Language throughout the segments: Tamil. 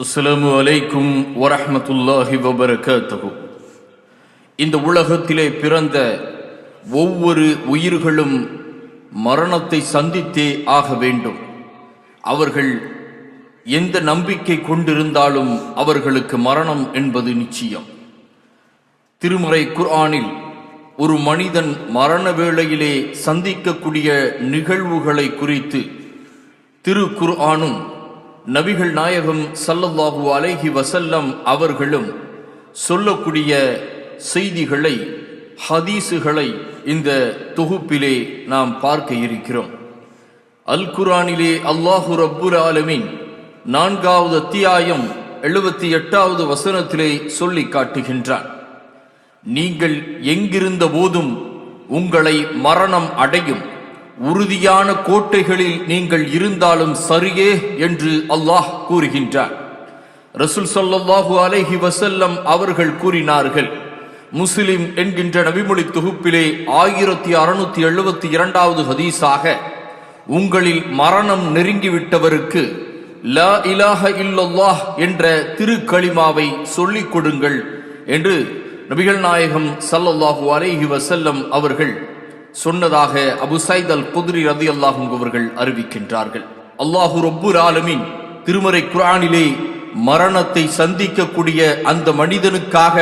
அஸ்லாம் அலைக்கும் வரஹ்மத்துல்லாஹி வபரகாத்துஹு. இந்த உலகத்திலே பிறந்த ஒவ்வொரு உயிர்களும் மரணத்தை சந்தித்தே ஆக வேண்டும். அவர்கள் எந்த நம்பிக்கை கொண்டிருந்தாலும் அவர்களுக்கு மரணம் என்பது நிச்சயம். திருமறை குர்ஆனில் ஒரு மனிதன் மரண வேளையிலே சந்திக்கக்கூடிய நிகழ்வுகளை குறித்து திரு குர்ஆனும் நபிகள் நாயகம் சல்லல்லாஹு அலைஹி வசல்லம் அவர்களும் சொல்லக்கூடிய செய்திகளை ஹதீஸுகளை இந்த தொகுப்பிலே நாம் பார்க்க இருக்கிறோம். அல் குரானிலே அல்லாஹு ரப்புர் ஆலமின் நான்காவது அத்தியாயம் எழுபத்தி எட்டாவது வசனத்திலே சொல்லி காட்டுகின்றான். நீங்கள் எங்கிருந்த போதும் உங்களை மரணம் அடையும். உறுதியான கோட்டைகளில் நீங்கள் இருந்தாலும் சரியே என்று அல்லாஹ் கூறுகின்றார் ரசூல் சொல்லல்லாஹு அலைஹி வசல்லம் அவர்கள் கூறினார்கள் முஸ்லிம் என்கின்ற நபிமொழி தொகுப்பிலே ஆயிரத்தி அறுநூத்தி எழுபத்தி இரண்டாவது ஹதீஸாக உங்களில் மரணம் நெருங்கிவிட்டவருக்கு ல இலாஹ இல்லல்லாஹ் என்ற திருக்களிமாவை சொல்லிக் கொடுங்கள் என்று நபிகள் நாயகம் சல்லல்லாஹு அலைஹி வசல்லம் அவர்கள் சொன்னதாக அபு சைத் அல் குத்ரி ரதி அல்லாஹும் அவர்கள் அறிவிக்கின்றார்கள். அல்லாஹு ரப்புல் ஆலமின் திருமறை குரானிலே மரணத்தை சந்திக்கக்கூடிய அந்த மனிதனுக்காக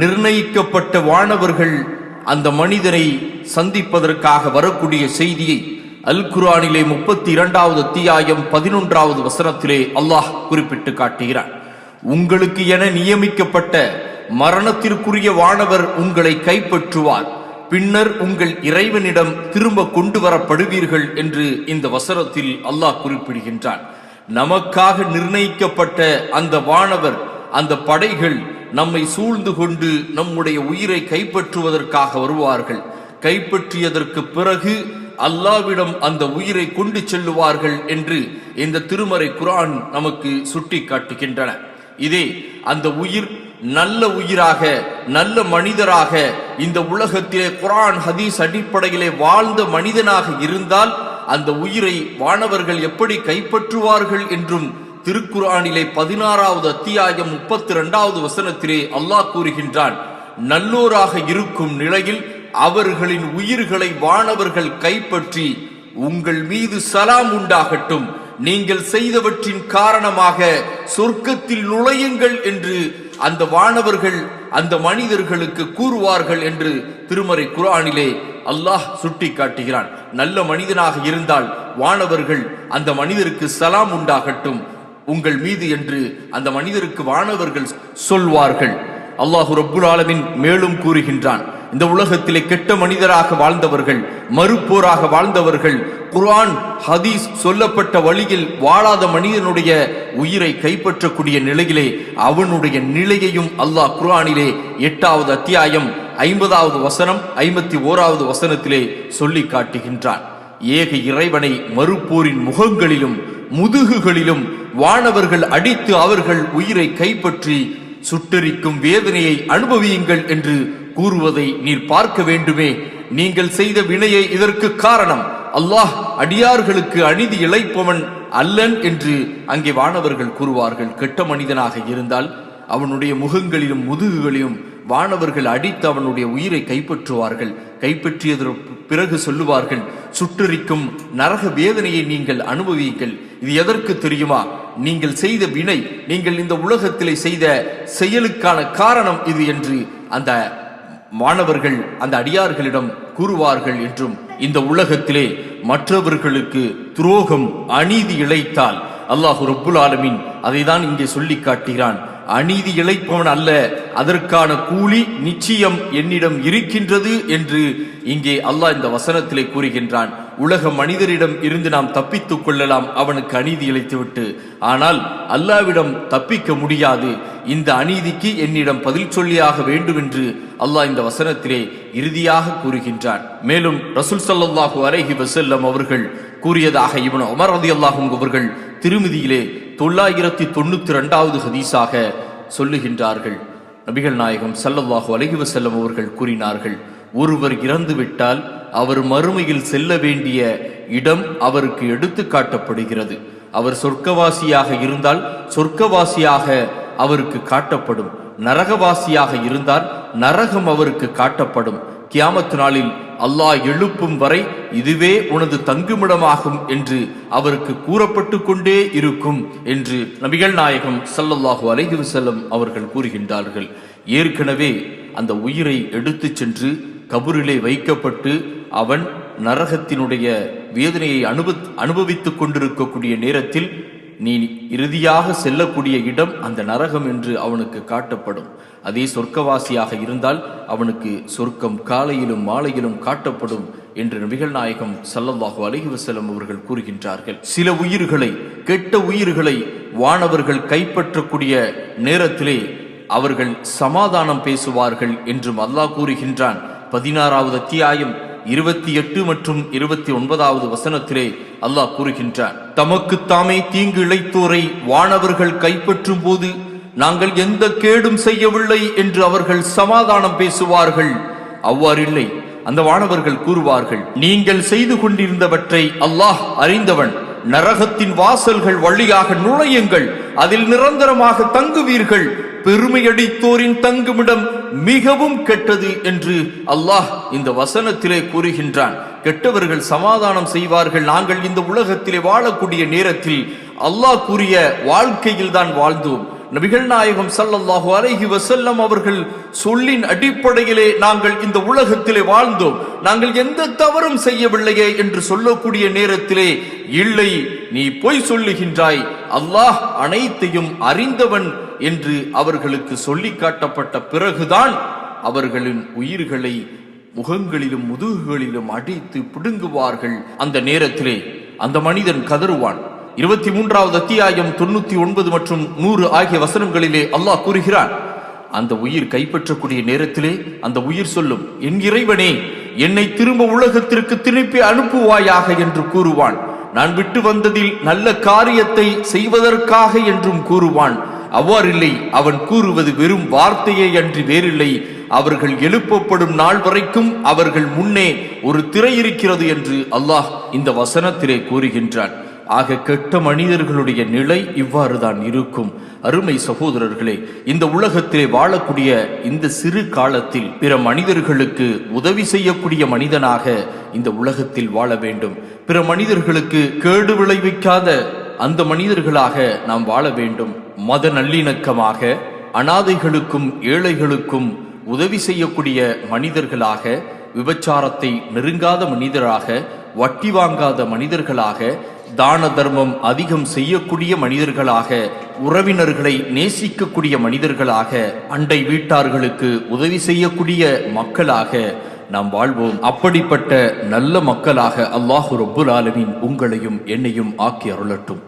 நிர்ணயிக்கப்பட்ட வானவர்கள் அந்த மனிதனை சந்திப்பதற்காக வரக்கூடிய செய்தியை அல் குரானிலே முப்பத்தி இரண்டாவது அத்தியாயம் பதினொன்றாவது வசனத்திலே அல்லாஹ் குறிப்பிட்டு காட்டுகிறான். உங்களுக்கு என நியமிக்கப்பட்ட மரணத்திற்குரிய வானவர் உங்களை கைப்பற்றுவார். பின்னர் உங்கள் இறைவனிடம் திரும்ப கொண்டு வரப்படுவீர்கள் என்று இந்த வசனத்தில் அல்லாஹ் குறிப்பிடுகின்றான். நமக்காக நிர்ணயிக்கப்பட்ட அந்த வானவர் அந்த படைகள் நம்மை சூழ்ந்து கொண்டு நம்முடைய உயிரை கைப்பற்றுவதற்காக வருவார்கள். கைப்பற்றியதற்கு பிறகு அல்லாவிடம் அந்த உயிரை கொண்டு செல்லுவார்கள் என்று இந்த திருமறை குரான் நமக்கு சுட்டி காட்டுகின்றன இதே அந்த உயிர் நல்ல உயிராக நல்ல மனிதராக இந்த உலகத்திலே குரான் ஹதீஸ் அடிப்படையிலே வாழ்ந்த மனிதனாக இருந்தால் அந்த உயிரை வானவர்கள் எப்படி கைப்பற்றுவார்கள் என்றும் திருக்குரானிலே பதினாறாவது அத்தியாயம் முப்பத்தி இரண்டாவது வசனத்திலே அல்லாஹ் கூறுகின்றான் நல்லோராக இருக்கும் நிலையில் அவர்களின் உயிர்களை வானவர்கள் கைப்பற்றி உங்கள் மீது சலாம் உண்டாகட்டும். நீங்கள் செய்தவற்றின் காரணமாக சொர்க்கத்தில் நுழையுங்கள் என்று அந்த வானவர்கள் அந்த மனிதர்களுக்கு கூறுவார்கள் என்று திருமறை குரானிலே அல்லாஹ் சுட்டி காட்டுகிறான் நல்ல மனிதனாக இருந்தால் வானவர்கள் அந்த மனிதருக்கு சலாம் உண்டாகட்டும். உங்கள் மீது என்று அந்த மனிதருக்கு வானவர்கள் சொல்வார்கள். அல்லாஹு ரப்புல் ஆலமின் மேலும் கூறுகின்றான். இந்த உலகத்திலே கெட்ட மனிதராக வாழ்ந்தவர்கள் மறுப்போராக வாழ்ந்தவர்கள் குர்ஆன் ஹதீஸ் சொல்லப்பட்ட வழியில் வாழாத மனிதனுடைய உயிரை கைப்பற்றக்கூடிய நிலையிலே அவனுடைய நிலையையும் அல்லாஹ் குர்ஆனிலே எட்டாவது அத்தியாயம் ஐம்பதாவது வசனம் ஐம்பத்தி ஓராவது வசனத்திலே சொல்லி காட்டுகின்றான். ஏக இறைவனை மறுப்போரின் முகங்களிலும் முதுகுகளிலும் வானவர்கள் அடித்து அவர்கள் உயிரை கைப்பற்றி சுட்டரிக்கும் வேதனையை அனுபவியுங்கள் என்று கூறுவதை நீர் பார்க்க வேண்டுமே. நீங்கள் செய்த வினையே இதற்கு காரணம். அல்லாஹ் அடியார்களுக்கு அநீதி இழைப்பவன் அல்லன் என்று அங்கே வானவர்கள் கூறுவார்கள். கெட்ட மனிதனாக இருந்தால் அவனுடைய முகங்களிலும் முதுகுகளிலும் வானவர்கள் அடித்து அவனுடைய உயிரை கைப்பற்றுவார்கள். கைப்பற்றியதற்கு பிறகு சொல்லுவார்கள் சுற்றறிக்கும் நரக வேதனையை நீங்கள் அனுபவியுங்கள் இது எதற்கு தெரியுமா? நீங்கள் செய்த வினை நீங்கள் இந்த உலகத்திலே செய்த செயலுக்கான காரணம் இது என்று அந்த மாணவர்கள் அந்த அடியார்களிடம் கூறுவார்கள் என்றும் இந்த உலகத்திலே மற்றவர்களுக்கு துரோகம் அநீதி இழைத்தால் அல்லாஹு ரப்புல் ஆலமின் அதை தான் இங்கே சொல்லி காட்டுகிறான். அநீதி இழைப்பவன் அல்ல அதற்கான கூலி நிச்சயம் என்னிடம் இருக்கின்றது என்று இங்கே அல்லாஹ் இந்த வசனத்திலே கூறுகின்றான். உலக மனிதரிடம் இருந்து நாம் தப்பித்துக் கொள்ளலாம் அவனுக்கு அநீதி இழைத்துவிட்டு. ஆனால் அல்லாவிடம் தப்பிக்க முடியாது. இந்த அநீதிக்கு என்னிடம் பதில் சொல்லியாக வேண்டும் என்று அல்லாஹ் இந்த வசனத்திலே இறுதியாக கூறுகின்றான். மேலும் ரசூல் சல்லாஹூ அலஹி வசல்லம் அவர்கள் கூறியதாக இவன் உமர் அல்லாஹும் அவர்கள் திருமதியிலே தொள்ளாயிரத்தி தொண்ணூத்தி ரெண்டாவது ஹதீஸாக சொல்லுகின்றார்கள். நபிகள் நாயகம் சல்லல்லாஹு அலஹி வசல்லம் அவர்கள் கூறினார்கள் ஒருவர் இறந்து விட்டால் அவர் மறுமையில் செல்ல வேண்டிய இடம் அவருக்கு எடுத்து காட்டப்படுகிறது. அவர் சொர்க்கவாசியாக இருந்தால் சொர்க்கவாசியாக அவருக்கு காட்டப்படும். நரகவாசியாக இருந்தால் நரகம் அவருக்கு காட்டப்படும். கியாமத்து நாளில் அல்லாஹ் எழுப்பும் வரை இதுவே உனது தங்குமிடமாகும் என்று அவருக்கு கூறப்பட்டு கொண்டே இருக்கும் என்று நபிகள் நாயகம் சல்லல்லாஹு அலைஹி வசல்லம் அவர்கள் கூறுகின்றார்கள். ஏற்கனவே அந்த உயிரை எடுத்துச் சென்று கபூரிலே வைக்கப்பட்டு அவன் நரகத்தினுடைய வேதனையை அனுப அனுபவித்துக் கொண்டிருக்கக்கூடிய நேரத்தில் நீ இறுதியாக செல்லக்கூடிய இடம் அந்த நரகம் என்று அவனுக்கு காட்டப்படும். அதே சொர்க்கவாசியாக இருந்தால் அவனுக்கு சொர்க்கம் காலையிலும் மாலையிலும் காட்டப்படும் என்று நபிகள் நாயகம் சல்லல்லாஹு அலஹி வசலம் அவர்கள் கூறுகின்றார்கள். சில உயிர்களை கெட்ட உயிர்களை வானவர்கள் கைப்பற்றக்கூடிய நேரத்திலே அவர்கள் சமாதானம் பேசுவார்கள் என்றும் அல்லாஹ் கூறுகின்றான். பதினாறாவது அத்தியாயம் இருபத்தி எட்டு மற்றும் இருபத்தி ஒன்பதாவது வசனத்திலே அல்லாஹ் கூறுகின்றான் தமக்கு தாமே தீங்கு இழைத்தோரை வானவர்கள் கைப்பற்றும் போது நாங்கள் எந்த கேடும் செய்யவில்லை என்று அவர்கள் சமாதானம் பேசுவார்கள். அவ்வாறில்லை அந்த வானவர்கள் கூறுவார்கள் நீங்கள் செய்து கொண்டிருந்தவற்றை அல்லாஹ் அறிந்தவன் நரகத்தின் வாசல்கள் வழியாக நுழையுங்கள். அதில் நிரந்தரமாக தங்குவீர்கள். பெருமையடித்தோரின் தங்குமிடம் மிகவும் கெட்டது என்று அல்லாஹ் இந்த வசனத்திலே கூறுகின்றான். கெட்டவர்கள் சமாதானம் செய்வார்கள். நாங்கள் இந்த உலகத்திலே வாழக்கூடிய நேரத்தில் அல்லாஹ் கூறிய வாழ்க்கையில் தான் வாழ்ந்தோம். நபிகள் நாயகம் சல்லல்லாஹு அலைஹி வசல்லம் அவர்கள் சொல்லின் அடிப்படையிலே நாங்கள் இந்த உலகத்திலே வாழ்ந்தோம். நாங்கள் எந்த தவறும் செய்யவில்லையே என்று சொல்லக்கூடிய நேரத்திலே இல்லை நீ பொய் சொல்லுகின்றாய். அல்லாஹ் அனைத்தையும் அறிந்தவன் என்று அவர்களுக்கு சொல்லி காட்டப்பட்ட பிறகுதான் அவர்களின் உயிர்களை முகங்களிலும் முதுகுகளிலும் அடித்து பிடுங்குவார்கள் அந்த நேரத்திலே. அந்த மனிதன் கதறுவான். இருபத்தி மூன்றாவது அத்தியாயம் தொண்ணூத்தி ஒன்பது மற்றும் நூறு ஆகிய வசனங்களிலே அல்லாஹ் கூறுகிறான். அந்த உயிர் கைப்பற்றக்கூடிய நேரத்திலே அந்த உயிர் சொல்லும் என் இறைவனே என்னை திரும்ப உலகத்திற்கு திருப்பி அனுப்புவாயாக என்று கூறுவான். நான் விட்டு வந்ததில் நல்ல காரியத்தை செய்வதற்காக என்றும் கூறுவான். அவ்வாறில்லை அவன் கூறுவது வெறும் வார்த்தையே அன்றி வேறில்லை. அவர்கள் எழுப்பப்படும் நாள் வரைக்கும் அவர்கள் முன்னே ஒரு திரை இருக்கிறது என்று அல்லாஹ் இந்த வசனத்திலே கூறுகின்றான். ஆக கெட்ட மனிதர்களுடைய நிலை இவ்வாறுதான் இருக்கும். அருமை சகோதரர்களே இந்த உலகத்திலே வாழக்கூடிய இந்த சிறு காலத்தில் பிற மனிதர்களுக்கு உதவி செய்யக்கூடிய மனிதனாக இந்த உலகத்தில் வாழ வேண்டும். பிற மனிதர்களுக்கு கேடு விளைவிக்காத அந்த மனிதர்களாக நாம் வாழ வேண்டும். மத நல்லிணக்கமாக அனாதைகளுக்கும் ஏழைகளுக்கும் உதவி செய்யக்கூடிய மனிதர்களாக விபச்சாரத்தை நெருங்காத மனிதராக வட்டி வாங்காத மனிதர்களாக தான தர்மம் அதிகம் செய்யக்கூடிய மனிதர்களாக உறவினர்களை நேசிக்கக்கூடிய மனிதர்களாக அண்டை வீட்டார்களுக்கு உதவி செய்யக்கூடிய மக்களாக நாம் வாழ்வோம். அப்படிப்பட்ட நல்ல மக்களாக அல்லாஹு ரப்புல் ஆலமின் உங்களையும் என்னையும் ஆக்கி அருளட்டும்.